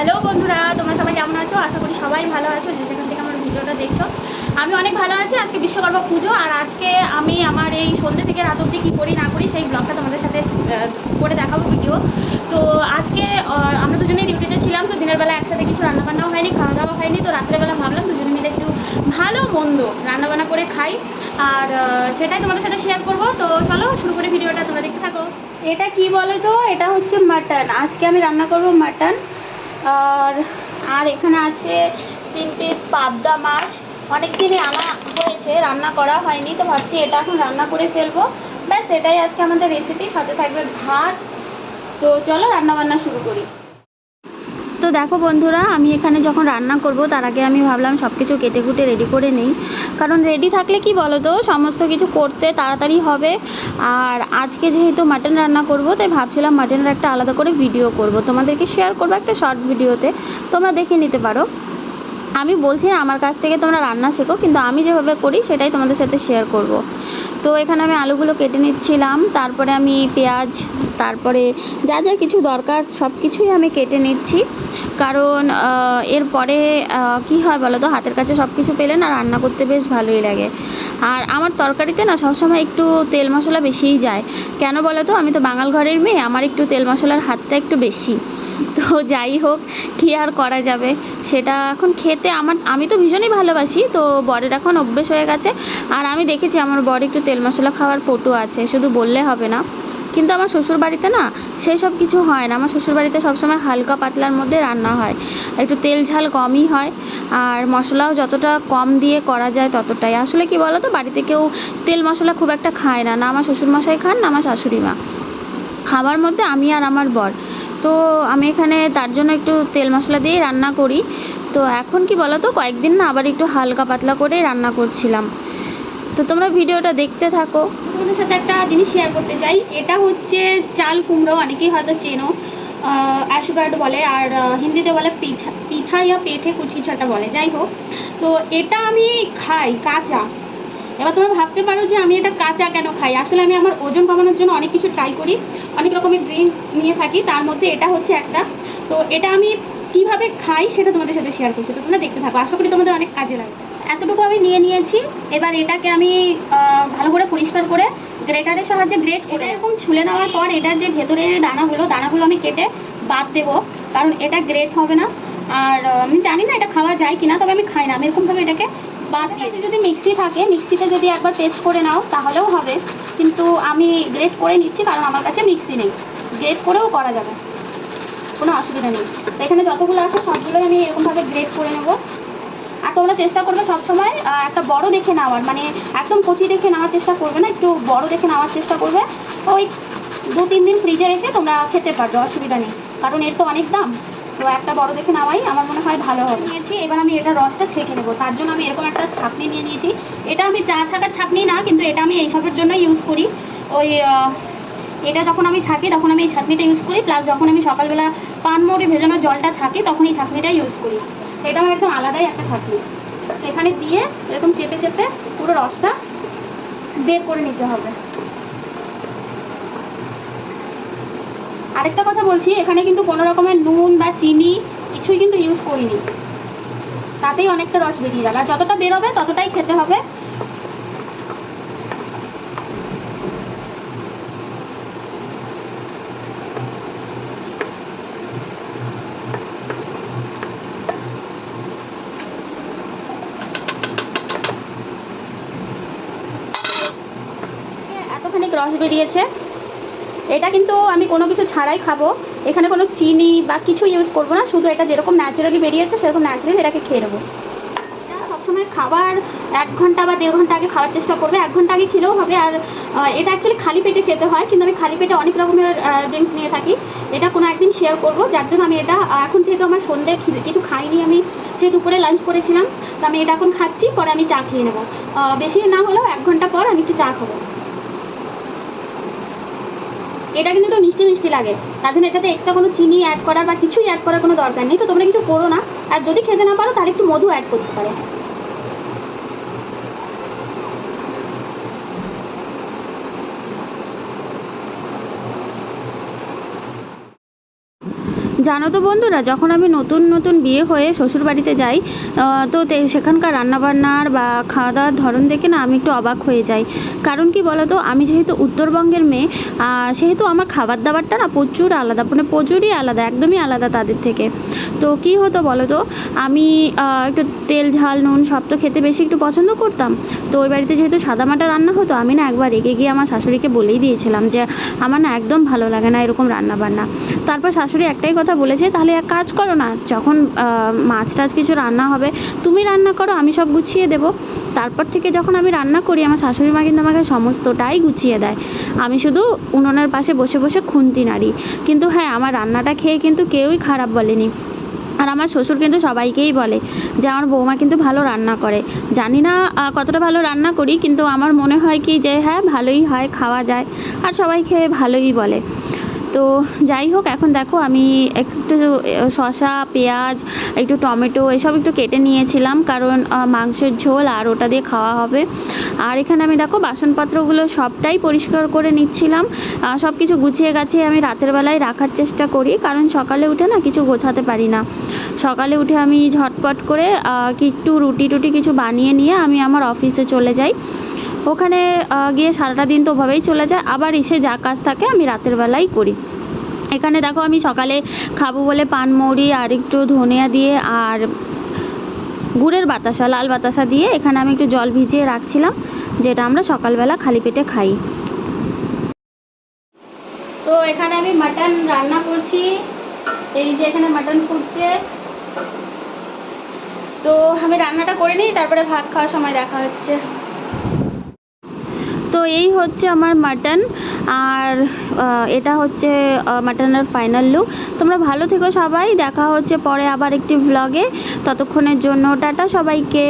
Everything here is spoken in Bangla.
হ্যালো বন্ধুরা, তোমরা সবাই কেমন আছো? আশা করি সবাই ভালো আছো, যে যেখান থেকে আমার ভিডিওটা দেখছ। আমি অনেক ভালো আছি, আজকে বিশ্বকর্মা পুজো, আর আজকে আমি আমার এই সন্ধ্যে থেকে রাত অবধি কী করি না করি, সেই ব্লগটা তোমাদের সাথে করে দেখাবো ভিডিও তো আজকে আমরা দুজনেই ডিউটিতে ছিলাম, তো দিনের বেলা একসাথে কিছু রান্নাবান্নাও হয়নি খাওয়া দাওয়া হয়নি, তো রাত্রেবেলা ভাবলাম দুজনে মিলে একটু ভালো মন্দ রান্নাবান্না করে খাই। আর সেটাই তোমাদের সাথে শেয়ার করব। তো চলো শুরু করে ভিডিওটা, তোমরা দেখতে থাকো। এটা কি বলো তো এটা হচ্ছে মাটন আজকে আমি রান্না করব মাটন আর আর এখানে আছে তিন পিস পাবদা মাছ। অনেক দিনই আনা হয়েছে, রান্না করা হয়নি, তো ভাবছি এটা এখন রান্না করে ফেলব। ব্যাস, এটাই আজকে আমাদের রেসিপি সাথে থাকবে ভাত। তো চলো রান্না বান্না শুরু করি। তো দেখো বন্ধুরা, আমি এখানে যখন রান্না করব, তার আগে আমি ভাবলাম সব কিছু কেটে কুটে রেডি করে নিই। কারণ রেডি থাকলে কি বলো তো সমস্ত কিছু করতে তাড়াতাড়ি হবে। আর আজকে যেহেতু মাটন রান্না করব, তাই ভাবছিলাম মাটনের একটা আলাদা করে ভিডিও করব। তোমাদেরকে শেয়ার করব একটা শর্ট ভিডিওতে তোমরা দেখে নিতে পারো। আমি বলছি আমার কাছ থেকে তোমরা রান্না শেখো, কিন্তু আমি যেভাবে করি, সেটাই তোমাদের সাথে শেয়ার করব। তো এখানে আমি আলুগুলো কেটে নিচ্ছিলাম, তারপরে আমি পেঁয়াজ, তারপরে যা যা কিছু দরকার সব কিছুই আমি কেটে নিচ্ছি। কারণ এরপরে কি হয় বলো তো হাতের কাছে সব কিছু পেলে না রান্না করতে বেশ ভালোই লাগে। আর আমার তরকারিতে না সবসময় একটু তেল মশলা বেশিই যায়। কেন বলো তো আমি তো বাঙাল ঘরের মেয়ে, আমার একটু তেল মশলার হাতটা একটু বেশি। তো যাই হোক, কী আর করা যাবে? সেটা এখন খেতে আমার, আমি তো ভীষণই ভালোবাসি, তো বরের এখন অভ্যেস হয়ে গেছে। আর আমি দেখেছি আমার বর একটু তেল মশলা খাওয়ার পটু আছে, শুধু বললে হবে না। কিন্তু আমার শ্বশুর বাড়িতে না সেই সব কিছু হয় না। আমার শ্বশুর বাড়িতে সবসময় হালকা পাতলার মধ্যে রান্না হয়। একটু তেল ঝাল কমই হয় আর মশলাও যতটা কম দিয়ে করা যায় ততটাই। আসলে কি বলো তো বাড়িতে কেউ তেল মশলা খুব একটা খায় না। না আমার শ্বশুরমশাই খান, না আমার শাশুড়ি মা। খাবার মধ্যে আমি আর আমার বর। তো আমি এখানে তার জন্য একটু তেল মশলা দিয়েই রান্না করি। তো এখন কি বলো তো কয়েকদিন না আবার একটু হালকা পাতলা করেই রান্না করছিলাম। তো তোমরা ভিডিওটা দেখতে থাকো। তোমাদের সাথে একটা জিনিস শেয়ার করতে চাই। এটা হচ্ছে চাল কুমড়ো, অনেকেই হয়তো চেনো। অ্যাশগার্ড বলে, আর হিন্দিতে বলে পিঠা পিঠা ইয়া পেঠে কুচি ছাটা বলে। যাই হোক, তো এটা আমি খাই, কাঁচা। এবার তোমরা ভাবতে পারো যে আমি এটা কাঁচা কেন খাই? আসলে আমি আমার ওজন কমানোর জন্য অনেক কিছু ট্রাই করি। অনেক রকমের ড্রিঙ্ক নিয়ে থাকি। তার মধ্যে এটা হচ্ছে একটা। তো এটা আমি কীভাবে খাই সেটা তোমাদের সাথে শেয়ার করছি। তো তোমরা দেখতে থাকো। আশা করি তোমাদের অনেক কাজে লাগবে। এতটুকু আমি নিয়ে নিয়েছি। এবার এটাকে আমি ভালো করে পরিষ্কার করে গ্রেটারের সাহায্যে গ্রেট করে এরকম ছুলে নেওয়ার পর এটার যে ভেতরের দানাগুলো দানাগুলো আমি কেটে বাদ দেবো। কারণ এটা গ্রেট হবে না। আর আমি জানি না এটা খাওয়া যায় কিনা, তবে আমি খাই না। আমি এরকমভাবে এটাকে বাদ দিয়েছি। যদি মিক্সি থাকে, মিক্সিতে যদি একবার টেস্ট করে নাও, তাহলেও হবে। কিন্তু আমি গ্রেট করে নিচ্ছি, কারণ আমার কাছে মিক্সি নেই। গ্রেট করেও করা যাবে। কোনো অসুবিধা নেই। এখানে যতগুলো আছে, সবগুলোই আমি এরকমভাবে গ্রেট করে নেব। আর তোমরা চেষ্টা করবে সবসময় একটা বড় দেখে নেওয়ার। মানে একদম কচি দেখে নেওয়ার চেষ্টা করবে না, একটু বড় দেখে নেওয়ার চেষ্টা করবে। ওই দু, তিন দিন ফ্রিজে রেখে তোমরা খেতে পারবে, অসুবিধা নেই। কারণ এর তো অনেক দাম। তো একটা বড় দেখে নেওয়াই আমার মনে হয় ভালো হবে। নিয়েছি, এবার আমি এটা রসটা ছেঁকে নেব। তার জন্য আমি এরকম একটা ছাঁকনি নিয়ে নিয়েছি। এটা আমি চা ছাকার ছাঁকনি না, কিন্তু এটা আমি এইসবের জন্য ইউজ করি। ওই এটা যখন আমি ছাঁকি, তখন আমি এই ছাঁকনিটা ইউজ করি। প্লাস যখন আমি সকালবেলা পানমৌরি ভেজানো জলটা ছাঁকি, তখন এই ছাঁকনিটা ইউজ করি। এটা আমার একদম আলাদাই একটা ছাঁকনি। তো এখানে দিয়ে এরকম চেপে চেপে পুরো রসটা বের করে নিতে হবে। আরেকটা কথা বলছি, এখানে কিন্তু কোনো রকমের নুন বা চিনি কিছুই কিন্তু ইউজ করিনি। তাতেই অনেকটা রস বেরিয়ে যাবে। আর যতটা বেরোবে ততটাই খেতে হবে। রস বেরিয়েছে। এটা কিন্তু আমি কোনো কিছু ছাড়াই খাব। এখানে কোনো চিনি বা কিছু ইউজ করব না। শুধু এটা যেরকম ন্যাচারালি বেরিয়েছে, সেরকম ন্যাচারালি এটাকে খেয়ে নেব। সবসময় খাবার এক ঘণ্টা বা দেড় ঘণ্টা আগে খাওয়ার চেষ্টা করবে। এক ঘণ্টা আগে খেলেও হবে। আর এটা অ্যাকচুয়ালি খালি পেটে খেতে হয়। কিন্তু আমি খালি পেটে অনেক রকমের ড্রিঙ্কস নিয়ে থাকি। এটা কোনো একদিন শেয়ার করব। যার জন্য আমি এটা এখন যেহেতু আমার সন্ধে খিদে- কিছু খাইনি আমি। সেই দুপুরে লাঞ্চ করেছিলাম। তো আমি এটা এখন খাচ্ছি। পরে আমি চা খেয়ে নেব। বেশি না হলেও এক ঘণ্টা পর আমি একটু চা খাব। এটা কিন্তু একটু মিষ্টি মিষ্টি লাগে। তার জন্য এটাতে এক্সট্রা কোনো চিনি অ্যাড করার বা কিছুই অ্যাড করার কোনো দরকার নেই। তো তোমরা কিছু করো না। আর যদি খেতে না পারো, তাহলে একটু মধু অ্যাড করতে পারো। জানো তো বন্ধুরা, যখন আমি নতুন নতুন বিয়ে হয়ে শ্বশুর বাড়িতে যাই তো সেখানকার রান্নাবান্নার বা খাওয়া দাওয়ার ধরন দেখে না আমি একটু অবাক হয়ে যাই। কারণ কি বলো তো আমি যেহেতু উত্তরবঙ্গের মেয়ে সেহেতু আমার খাবার দাবারটা না প্রচুর আলাদা মানে প্রচুরই আলাদা, একদমই আলাদা তাদের থেকে। তো কি হতো বলো তো আমি একটু তেল, ঝাল, নুন সব তো খেতে বেশি একটু পছন্দ করতাম। তো ওই বাড়িতে যেহেতু সাদামাটা রান্না হতো, আমি না একবার রেগে গিয়ে আমার শাশুড়িকে বলেই দিয়েছিলাম যে, আমার না একদম ভালো লাগে না এরকম রান্না বান্না তারপর শাশুড়ি একটাই কথা বলেছে, তাহলে এক কাজ করো না, যখন মাছ টাছ কিছু রান্না হবে, তুমি রান্না করো, আমি সব গুছিয়ে দেবো। তারপর থেকে যখন আমি রান্না করি, আমার শাশুড়ি মা কিন্তু আমাকে সমস্তটাই গুছিয়ে দেয়। আমি শুধু উনুনের পাশে বসে বসে খুন্তি নাড়ি। কিন্তু হ্যাঁ আমার রান্নাটা খেয়ে কিন্তু কেউই খারাপ বলেনি। আর আমার শ্বশুর কিন্তু সবাইকেই বলে যে, আমার বৌমা কিন্তু ভালো রান্না করে। জানি না কতটা ভালো রান্না করি, কিন্তু আমার মনে হয় কি যে হ্যাঁ ভালোই হয়, খাওয়া যায়। আর সবাই খেয়ে ভালোই বলে। তো যাই হোক, এখন দেখো আমি একটু শসা, পেঁয়াজ, একটু টমেটো এসব একটু কেটে নিয়েছিলাম কারণ মাংসের ঝোল আর ওটা দিয়ে খাওয়া হবে। আর এখানে আমি দেখো বাসনপত্রগুলো সবটাই পরিষ্কার করে নিচ্ছিলাম। সব কিছু গুছিয়ে গাছিয়ে আমি রাতের বেলায় রাখার চেষ্টা করি কারণ সকালে উঠে না কিছু গোছাতে পারি না। সকালে উঠে আমি ঝটপট করে একটু রুটি টুটি কিছু বানিয়ে নিয়ে আমি আমার অফিসে চলে যাই। ওখানে গিয়ে সারাটা দিন তো ওভাবেই চলে যায়। আবার এসে যা কাজ থাকে আমি রাতের বেলাই করি। এখানে দেখো আমি সকালে খাব বলে পানমৌরি আর একটু ধনিয়া দিয়ে আর গুড়ের বাতাসা, লাল বাতাসা দিয়ে এখানে আমি একটু জল ভিজিয়ে রাখছিলাম, যেটা আমরা সকালবেলা খালি পেটে খাই। তো এখানে আমি মাটন রান্না করছি। এই যে এখানে মাটন ফুটছে। তো আমি রান্নাটা করে নিই, তারপরে ভাত খাওয়ার সময় দেখা হচ্ছে। তো এই হচ্ছে আমার মাটন আর এটা হচ্ছে মাটনের ফাইনাল লুক তোমরা ভালো থেকো সবাই, দেখা হচ্ছে পরে আবার একটি ব্লগে ততক্ষণের জন্য টাটা সবাইকে।